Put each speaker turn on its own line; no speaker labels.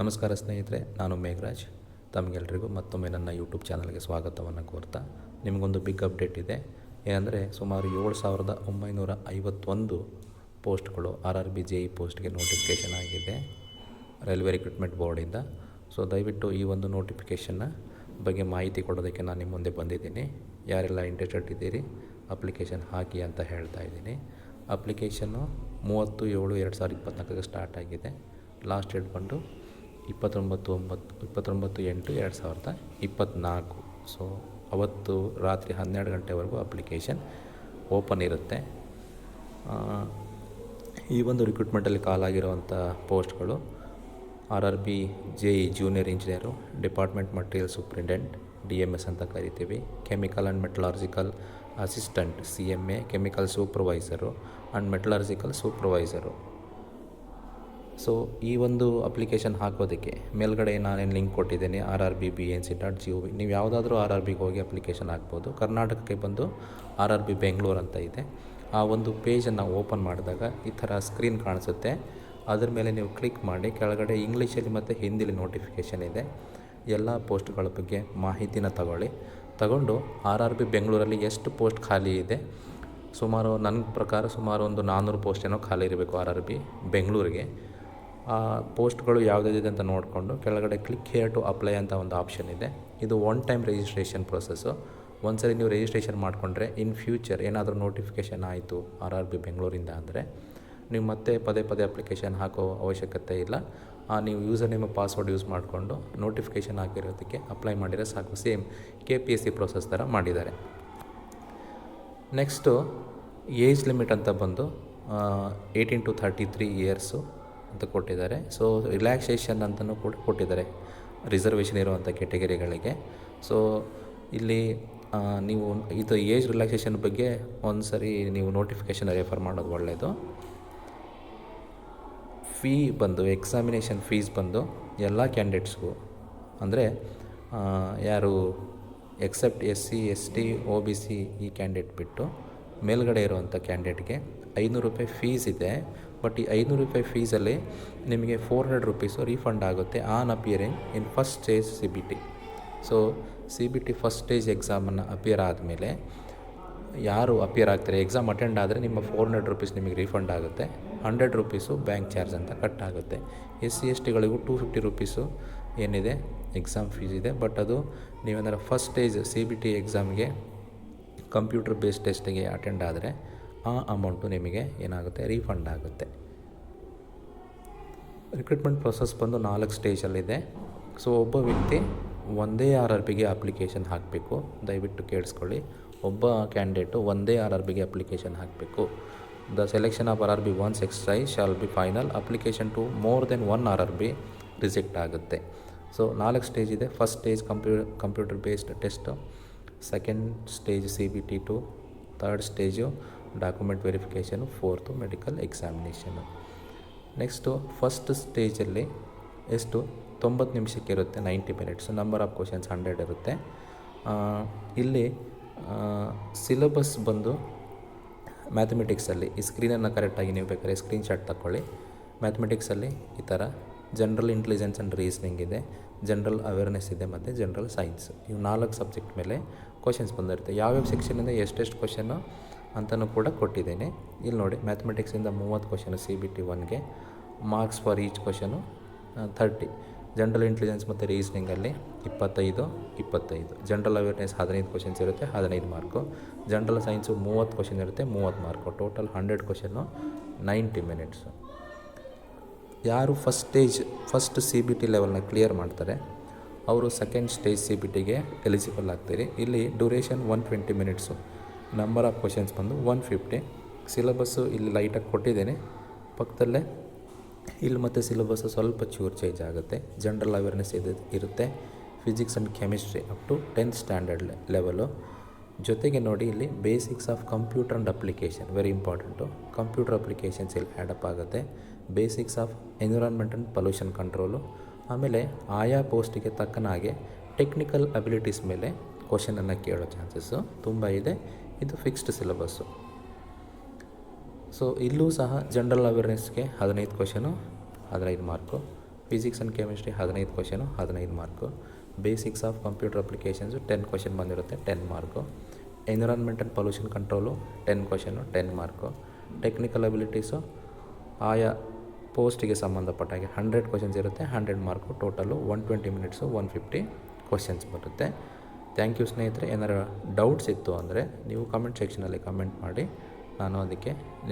ನಮಸ್ಕಾರ ಸ್ನೇಹಿತರೆ, ನಾನು ಮೇಘರಾಜ್. ತಮಗೆಲ್ರಿಗೂ ಮತ್ತೊಮ್ಮೆ ನನ್ನ ಯೂಟ್ಯೂಬ್ ಚಾನಲ್ಗೆ ಸ್ವಾಗತವನ್ನು ಕೋರ್ತಾ ನಿಮಗೊಂದು ಬಿಗ್ ಅಪ್ಡೇಟ್ ಇದೆ. ಏನಂದರೆ, ಸುಮಾರು ಏಳು ಸಾವಿರದ ಒಂಬೈನೂರ ಐವತ್ತೊಂದು ಪೋಸ್ಟ್ಗಳು R R B J E ಪೋಸ್ಟ್ಗೆ ನೋಟಿಫಿಕೇಷನ್ ಆಗಿದೆ ರೈಲ್ವೆ ರಿಕ್ರೂಟ್ಮೆಂಟ್ ಬೋರ್ಡಿಂದ ಸೊ ದಯವಿಟ್ಟು ಈ ಒಂದು ನೋಟಿಫಿಕೇಷನ್ನ ಬಗ್ಗೆ ಮಾಹಿತಿ ಕೊಡೋದಕ್ಕೆ ನಾನು ನಿಮ್ಮ ಮುಂದೆ ಬಂದಿದ್ದೀನಿ. ಯಾರೆಲ್ಲ ಇಂಟ್ರೆಸ್ಟೆಡ್ ಇದ್ದೀರಿ ಅಪ್ಲಿಕೇಶನ್ ಹಾಕಿ ಅಂತ ಹೇಳ್ತಾ ಇದ್ದೀನಿ. ಅಪ್ಲಿಕೇಶನ್ನು ಮೂವತ್ತು ಏಳು ಎರಡು ಸಾವಿರದ ಇಪ್ಪತ್ನಾಲ್ಕಕ್ಕೆ ಸ್ಟಾರ್ಟ್ ಆಗಿದೆ. ಲಾಸ್ಟ್ ಡೇಟ್ ಬಂದು ಇಪ್ಪತ್ತೊಂಬತ್ತು ಒಂಬತ್ತು ಇಪ್ಪತ್ತೊಂಬತ್ತು ಎಂಟು ಎರಡು ಸಾವಿರದ ಇಪ್ಪತ್ತ್ನಾಲ್ಕು ಸೊ ಅವತ್ತು ರಾತ್ರಿ ಹನ್ನೆರಡು ಗಂಟೆವರೆಗೂ ಅಪ್ಲಿಕೇಶನ್ ಓಪನ್ ಇರುತ್ತೆ. ಈ ಒಂದು ರಿಕ್ರೂಟ್ಮೆಂಟಲ್ಲಿ ಕಾಲ್ ಆಗಿರುವಂಥ ಪೋಸ್ಟ್ಗಳು R R B J E junior engineer department material superintendent D M S ಅಂತ ಕರಿತೀವಿ. Chemical and metallurgical assistant C M A chemical supervisor and metallurgical supervisor so ಈ ಒಂದು ಅಪ್ಲಿಕೇಶನ್ ಹಾಕೋದಕ್ಕೆ ಮೇಲ್ಗಡೆ ನಾನೇನು ಲಿಂಕ್ ಕೊಟ್ಟಿದ್ದೀನಿ R R B B N C dot G O V ನೀವು ಯಾವುದಾದ್ರೂ ಆರ್ ಆರ್ ಬಿಗೆ ಹೋಗಿ ಅಪ್ಲಿಕೇಶನ್ ಹಾಕ್ಬೋದು. ಕರ್ನಾಟಕಕ್ಕೆ ಬಂದು ಆರ್ ಆರ್ ಬಿ ಬೆಂಗಳೂರು ಅಂತ ಇದೆ. ಆ ಒಂದು ಪೇಜನ್ನು ಓಪನ್ ಮಾಡಿದಾಗ ಈ ಥರ ಸ್ಕ್ರೀನ್ ಕಾಣಿಸುತ್ತೆ. ಅದ್ರ ಮೇಲೆ ನೀವು ಕ್ಲಿಕ್ ಮಾಡಿ, ಕೆಳಗಡೆ ಇಂಗ್ಲೀಷಲ್ಲಿ ಮತ್ತು ಹಿಂದಿಲಿ ನೋಟಿಫಿಕೇಷನ್ ಇದೆ. ಎಲ್ಲ ಪೋಸ್ಟ್ಗಳ ಬಗ್ಗೆ ಮಾಹಿತಿನ ತಗೊಳ್ಳಿ. ತಗೊಂಡು ಆರ್ ಆರ್ ಬಿ ಬೆಂಗಳೂರಲ್ಲಿ ಎಷ್ಟು ಪೋಸ್ಟ್ ಖಾಲಿ ಇದೆ? ಸುಮಾರು ನನ್ನ ಪ್ರಕಾರ ಸುಮಾರು ಒಂದು ನಾನ್ನೂರು ಪೋಸ್ಟ್ ಏನೋ ಖಾಲಿ ಇರಬೇಕು ಆರ್ ಆರ್ ಬಿ ಬೆಂಗಳೂರಿಗೆ ಪೋಸ್ಟ್ಗಳು ಯಾವುದಿದೆ ಅಂತ ನೋಡಿಕೊಂಡು ಕೆಳಗಡೆ ಕ್ಲಿಕ್ ಹೇರ್ ಟು ಅಪ್ಲೈ ಅಂತ ಒಂದು ಆಪ್ಷನ್ ಇದೆ. ಇದು ಒನ್ ಟೈಮ್ ರಿಜಿಸ್ಟ್ರೇಷನ್ ಪ್ರೊಸೆಸ್ಸು ಒಂದ್ಸರಿ ನೀವು ರಿಜಿಸ್ಟ್ರೇಷನ್ ಮಾಡಿಕೊಂಡ್ರೆ ಇನ್ ಫ್ಯೂಚರ್ ಏನಾದರೂ ನೋಟಿಫಿಕೇಷನ್ ಆಯಿತು ಆರ್ ಆರ್ ಬಿ ಬೆಂಗಳೂರಿಂದ ಅಂದರೆ ನೀವು ಮತ್ತೆ ಪದೇ ಪದೇ ಅಪ್ಲಿಕೇಶನ್ ಹಾಕೋ ಅವಶ್ಯಕತೆ ಇಲ್ಲ. ಆ, ನೀವು ಯೂಸರ್ ನೇಮ್ ಪಾಸ್ವರ್ಡ್ ಯೂಸ್ ಮಾಡಿಕೊಂಡು ನೋಟಿಫಿಕೇಷನ್ ಹಾಕಿರೋದಕ್ಕೆ ಅಪ್ಲೈ ಮಾಡಿದರೆ ಸಾಕು. Same K P S C process ಥರ ಮಾಡಿದ್ದಾರೆ. ನೆಕ್ಸ್ಟು ಏಜ್ ಲಿಮಿಟ್ ಅಂತ ಬಂದು eighteen to thirty three years ಅಂತ ಕೊಟ್ಟಿದ್ದಾರೆ. ಸೊ ರಿಲ್ಯಾಕ್ಸೇಷನ್ ಅಂತಲೂ ಕೂಡ ಕೊಟ್ಟಿದ್ದಾರೆ. ರಿಸರ್ವೇಷನ್ ಇರುವಂಥ ಕೆಟಗರಿಗಳಿಗೆ ಸೊ ಇಲ್ಲಿ ನೀವು ಇದು ಏಜ್ ರಿಲ್ಯಾಕ್ಸೇಷನ್ ಬಗ್ಗೆ ಒಂದು ಸರಿ ನೀವು ನೋಟಿಫಿಕೇಷನ್ ರೆಫರ್ ಮಾಡೋದು ಒಳ್ಳೆಯದು ಫೀ ಬಂದು ಎಕ್ಸಾಮಿನೇಷನ್ ಫೀಸ್ ಬಂದು, ಎಲ್ಲ ಕ್ಯಾಂಡಿಡೇಟ್ಸ್ಗೂ ಅಂದರೆ ಯಾರು except S C S T O B C ಈ ಕ್ಯಾಂಡಿಡೇಟ್ ಬಿಟ್ಟು ಮೇಲ್ಗಡೆ ಇರುವಂಥ ಕ್ಯಾಂಡಿಡೇಟ್ಗೆ ಐನೂರು ರೂಪಾಯಿ ಫೀಸ್ ಇದೆ ಬಟ್ ಈ ಐನೂರು ರೂಪಾಯಿ ಫೀಸಲ್ಲಿ ನಿಮಗೆ ಫೋರ್ ಹಂಡ್ರೆಡ್ ರುಪೀಸು ರೀಫಂಡ್ ಆಗುತ್ತೆ. On appearing in first stage C B T so C B T first stage ಎಕ್ಸಾಮನ್ನು appear ಆದಮೇಲೆ ಯಾರು ಅಪಿಯರ್ ಆಗ್ತಾರೆ ಎಕ್ಸಾಮ್ ಅಟೆಂಡ್ ಆದರೆ ನಿಮ್ಮ ಫೋರ್ ಹಂಡ್ರೆಡ್ ರುಪೀಸ್ ನಿಮಗೆ ರೀಫಂಡ್ ಆಗುತ್ತೆ. ಹಂಡ್ರೆಡ್ ರುಪೀಸು ಬ್ಯಾಂಕ್ ಚಾರ್ಜ್ ಅಂತ ಕಟ್ ಆಗುತ್ತೆ. ಎಸ್ ಸಿ ಎಸ್ ಟಿಗಳಿಗೂ ಟೂ ಫಿಫ್ಟಿ ರುಪೀಸು ಏನಿದೆ ಎಕ್ಸಾಮ್ ಫೀಸ್ ಇದೆ ಬಟ್ ಅದು ನೀವೇನಾದ್ರೂ first stage C B T ಎಕ್ಸಾಮ್ಗೆ ಕಂಪ್ಯೂಟರ್ ಬೇಸ್ಡ್ ಟೆಸ್ಟಿಗೆ ಅಟೆಂಡ್ ಆದರೆ ಆ ಅಮೌಂಟು ನಿಮಗೆ ಏನಾಗುತ್ತೆ? ರೀಫಂಡ್ ಆಗುತ್ತೆ. ರಿಕ್ರೂಟ್ಮೆಂಟ್ ಪ್ರೊಸೆಸ್ ಬಂದು ನಾಲ್ಕು ಸ್ಟೇಜಲ್ಲಿದೆ ಸೊ ಒಬ್ಬ ವ್ಯಕ್ತಿ ಒಂದೇ ಆರ್ ಆರ್ ಬಿಗೆ ಅಪ್ಲಿಕೇಶನ್ ಹಾಕಬೇಕು. ದಯವಿಟ್ಟು ಕೇಳಿಸ್ಕೊಳ್ಳಿ. ಒಬ್ಬ ಕ್ಯಾಂಡಿಡೇಟು ಒಂದೇ ಆರ್ ಆರ್ ಬಿಗೆ ಅಪ್ಲಿಕೇಶನ್ ಹಾಕಬೇಕು. The selection of R R B once exercise shall be final application to more than one R R B reject ಆಗುತ್ತೆ. ಸೊ ನಾಲ್ಕು ಸ್ಟೇಜ್ ಇದೆ. First stage compu computer based test second stage C B T two third stage document verification fourth medical examination next first ಸ್ಟೇಜಲ್ಲಿ ಎಷ್ಟು? ತೊಂಬತ್ತು ನಿಮಿಷಕ್ಕೆ ಇರುತ್ತೆ ninety minutes number of questions hundred ಇರುತ್ತೆ. ಇಲ್ಲಿ ಸಿಲೆಬಸ್ ಬಂದು ಮ್ಯಾಥಮೆಟಿಕ್ಸಲ್ಲಿ ಈ ಸ್ಕ್ರೀನನ್ನು ಕರೆಕ್ಟಾಗಿ ನೀವು ಬೇಕಾದ್ರೆ ಸ್ಕ್ರೀನ್ಶಾಟ್ ತಗೊಳ್ಳಿ ಮ್ಯಾಥಮೆಟಿಕ್ಸಲ್ಲಿ ಈ ಥರ ಜನರಲ್ ಇಂಟೆಲಿಜೆನ್ಸ್ ಆ್ಯಂಡ್ ರೀಸನಿಂಗ್ ಇದೆ ಜನರಲ್ ಅವೇರ್ನೆಸ್ ಇದೆ, ಮತ್ತು ಜನರಲ್ ಸೈನ್ಸ್ ಇವು ನಾಲ್ಕು ಸಬ್ಜೆಕ್ಟ್ ಮೇಲೆ ಕ್ವಶನ್ಸ್ ಬಂದಿರುತ್ತೆ. ಯಾವ್ಯಾವ ಸೆಕ್ಷನಿಂದ ಎಷ್ಟೆಷ್ಟು ಕ್ವಶನ್ನು ಅಂತಲೂ ಕೂಡ ಕೊಟ್ಟಿದ್ದೇನೆ. ಇಲ್ಲಿ ನೋಡಿ ಮ್ಯಾಥಮೆಟಿಕ್ಸಿಂದ ಮೂವತ್ತು question C B T ಒನ್ಗೆ marks for each question thirty general intelligence ಮತ್ತು ರೀಸ್ನಿಂಗಲ್ಲಿ ಇಪ್ಪತ್ತೈದು ಇಪ್ಪತ್ತೈದು. ಜನರಲ್ ಅವೇರ್ನೆಸ್ ಹದಿನೈದು ಕ್ವಶನ್ಸ್ ಇರುತ್ತೆ, ಹದಿನೈದು ಮಾರ್ಕು ಜನರಲ್ ಸೈನ್ಸು ಮೂವತ್ತು ಕ್ವಶನ್ ಇರುತ್ತೆ, ಮೂವತ್ತು mark total hundred question ninety minutes ಯಾರು first stage first C B T ಲೆವೆಲ್ನ clear ಮಾಡ್ತಾರೆ, ಅವರು ಸೆಕೆಂಡ್ ಸ್ಟೇಜ್ ಸಿ ಬಿ ಟಿಗೆ ಎಲಿಜಿಬಲ್ ಆಗ್ತೀರಿ. ಇಲ್ಲಿ duration one twenty minutes number of questions ಬಂದು ಒನ್ ಫಿಫ್ಟಿ ಸಿಲಬಸ್ಸು ಇಲ್ಲಿ ಲೈಟಾಗಿ ಕೊಟ್ಟಿದ್ದೇನೆ. ಪಕ್ಕದಲ್ಲೇ ಇಲ್ಲಿ ಮತ್ತು ಸಿಲೆಬಸ್ಸು ಸ್ವಲ್ಪ ಚೂರು ಚೇಂಜ್ ಆಗುತ್ತೆ. ಜನರಲ್ ಅವೇರ್ನೆಸ್ ಇದು, ಇರುತ್ತೆ. Physics and chemistry up to tenth standard level ಜೊತೆಗೆ ನೋಡಿ ಇಲ್ಲಿ basics of computer and application very important computer applications ಇಲ್ಲಿ ಆ್ಯಡಪ್ ಆಗುತ್ತೆ. Basics of environment and pollution control ಆಮೇಲೆ ಆಯಾ ಪೋಸ್ಟಿಗೆ ತಕ್ಕನಾಗೆ ಟೆಕ್ನಿಕಲ್ ಅಬಿಲಿಟೀಸ್ ಮೇಲೆ ಕ್ವಶನನ್ನು ಕೇಳೋ ಚಾನ್ಸಸ್ಸು ತುಂಬ ಇದೆ. ಇದು ಫಿಕ್ಸ್ಡ್ ಸಿಲೆಬಸ್ಸು ಸೊ ಇಲ್ಲೂ ಸಹ ಜನರಲ್ ಅವೇರ್ನೆಸ್ಗೆ ಹದಿನೈದು ಕ್ವಶನು ಹದಿನೈದು ಮಾರ್ಕು ಫಿಸಿಕ್ಸ್ ಆ್ಯಂಡ್ ಕೆಮಿಸ್ಟ್ರಿ ಹದಿನೈದು ಕ್ವಶನು ಹದಿನೈದು mark basics of computer applications ten question ಬಂದಿರುತ್ತೆ ten mark environment and pollution control ten question ten mark technical abilities ಆಯಾ ಪೋಸ್ಟಿಗೆ ಸಂಬಂಧಪಟ್ಟಾಗೆ ಹಂಡ್ರೆಡ್ ಕ್ವಶನ್ಸ್ ಇರುತ್ತೆ hundred mark total one twenty minutes one fifty questions ಬರುತ್ತೆ. Thank you ಸ್ನೇಹಿತರೆ. ಏನಾರು doubts ಇತ್ತು ಅಂದರೆ ನೀವು ಕಮೆಂಟ್ ಸೆಕ್ಷನಲ್ಲಿ ಕಮೆಂಟ್ ಮಾಡಿ. ನಾನು ಅದಕ್ಕೆ ನಿಮ್ಮ